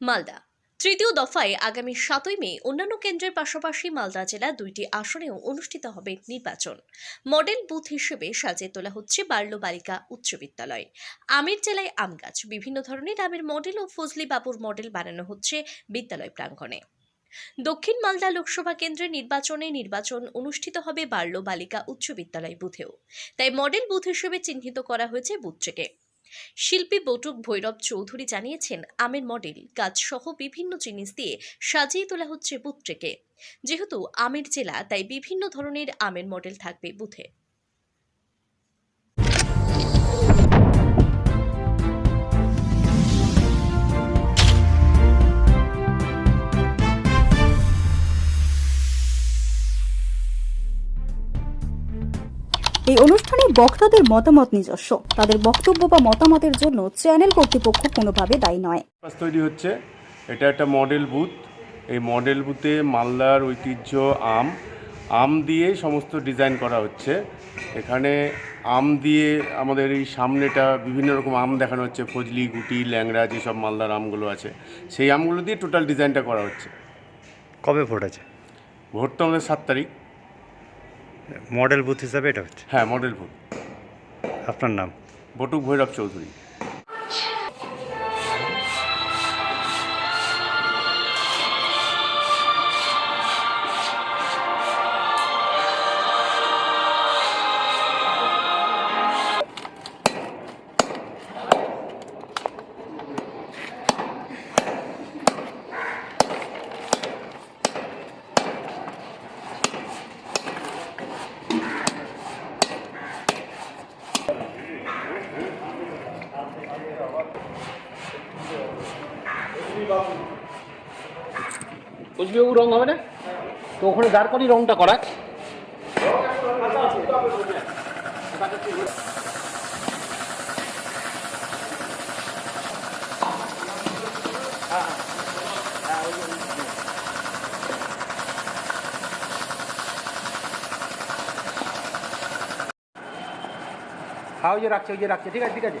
মালদা। তৃতীয় দফায় আগামী সাতই মে অন্যান্য কেন্দ্রের পাশাপাশি মালদা জেলা দুইটি আসনেও অনুষ্ঠিত হবে নির্বাচন। মডেল বুথ হিসেবে সাজিয়ে তোলা হচ্ছে বাল্য বালিকা উচ্চ বিদ্যালয়। আমের জেলায় আম গাছ, বিভিন্ন ধরনের আমের মডেল ও ফজলি বাবুর মডেল বানানো হচ্ছে বিদ্যালয় প্রাঙ্গণে। দক্ষিণ মালদা লোকসভা কেন্দ্রের নির্বাচনে নির্বাচন অনুষ্ঠিত হবে বাল্য বালিকা উচ্চ বিদ্যালয় বুথেও। তাই মডেল বুথ হিসেবে চিহ্নিত করা হয়েছে বুথটিকে শিল্পী বটুক ভৈরব চৌধুরী জানিয়েছেন, আমের মডেল গাছ সহ বিভিন্ন জিনিস দিয়ে সাজিয়ে তোলা হচ্ছে বুথটিকে যেহেতু আমের জেলা, তাই বিভিন্ন ধরনের আমের মডেল থাকবে বুথে। এই অনুষ্ঠানে বক্তাদের মতামত নিজস্ব। তাদের বক্তব্য বা মতামতের জন্য চ্যানেল কর্তৃপক্ষ কোনোভাবে দায়ী নয়। তৈরি হচ্ছে। এটা একটা মডেল বুথ। এই মডেল বুথে মালদার ঐতিহ্য আম। আম দিয়ে সমস্ত ডিজাইন করা হচ্ছে। এখানে আম দিয়ে আমাদের এই সামনেটা বিভিন্ন রকম আম দেখানো হচ্ছে। ফজলি গুটি ল্যাংড়া যেসব মালদার আমগুলো আছে সেই আমগুলো দিয়ে টোটাল ডিজাইনটা করা হচ্ছে। কবে ভোট আছে? ভোট তো আমাদের সাত তারিখ। মডেল বুথ হিসাবে এটা হচ্ছে? হ্যাঁ মডেল বুথ। আপনার নাম? বটুক ভৈরব চৌধুরী। কোচবিহাবু রং হবে না? তো ওখানে দাঁড় করি রংটা করা। হ্যাঁ ওই যে রাখছে, ওই যে রাখছে। ঠিক আছে ঠিক আছে।